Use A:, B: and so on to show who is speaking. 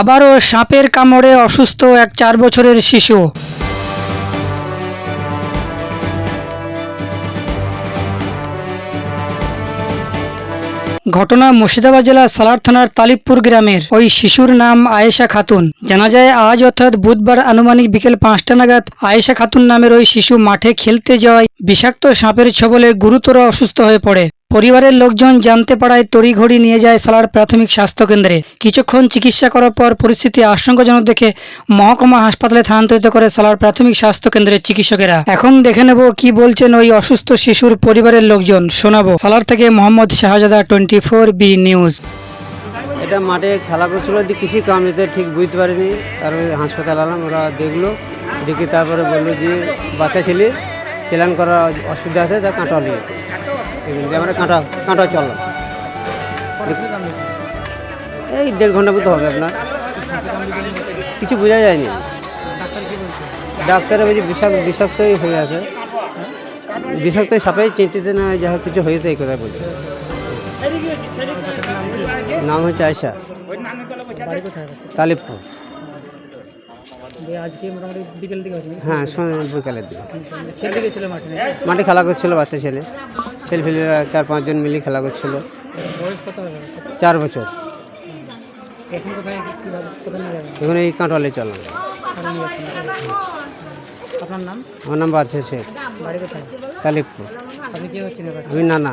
A: আবারও সাপের কামড়ে অসুস্থ এক চার বছরের শিশু। ঘটনা মুর্শিদাবাদ জেলার সালার থানার তালিবপুর গ্রামের। ওই শিশুর নাম আয়েশা খাতুন। জানা যায়, আজ অর্থাৎ বুধবার আনুমানিক বিকেল পাঁচটা নাগাদ আয়েশা খাতুন নামের ওই শিশু মাঠে খেলতে যাওয়ায় বিষাক্ত সাপের ছবলে গুরুতর অসুস্থ হয়ে পড়ে। পরিবারের লোকজন জানতে পারায় তড়িঘড়ি নিয়ে যায় সালার প্রাথমিক স্বাস্থ্য কেন্দ্রে কিছুক্ষণ চিকিৎসা করার পর পরিস্থিতি আশঙ্কাজনক দেখে মহকুমা হাসপাতালে স্থানান্তরিত করে সালার প্রাথমিক স্বাস্থ্য কেন্দ্রের চিকিৎসকেরা। এখন দেখে নেব কি বলছেন ওই অসুস্থ শিশুর পরিবারের লোকজন। শোনাবো। সালার থেকে Mohammad Shahzada twenty four B news.
B: এটা মাঠে খেলা করছিল কিছু কাম দিতে ঠিক বুঝতে পারিনি। তারপরে হাসপাতাল আলাম ওরা দেখল, দেখে তারপরে বলল যে বাচ্চা ছেলে চেলান করার অসুবিধা আছে তা কাঁটা যেতে দিয়ে আমরা কাঁটা কাঁটা চললাম এই দেড় ঘণ্টা মতো হবে আপনার। কিছু বোঝা যায়নি। ডাক্তারে বলছে বিষাক্ত বিষাক্তই হয়ে আছে। বিষাক্ত সাপে চিন্তিত না যা কিছু হয়েছে এই কথা বলছে। নাম হচ্ছে আয়সা তালিবপুর হ্যাঁ বিকালের দিকে।
A: মাঠে
B: খেলা করছিল বাচ্চা ছেলে। ছেলে ফেলেরা চার পাঁচজন মিলে খেলা করছিল। চার বছর।
A: এখন
B: এই কাঁটলে
A: চলাম। আপনার নাম?
B: আমার নাম বাদশা শেখ।
A: বাড়ি কোথায়?
B: তালিবপুর
A: আপনি কে হচ্ছেন এবার?
B: আমি নানা।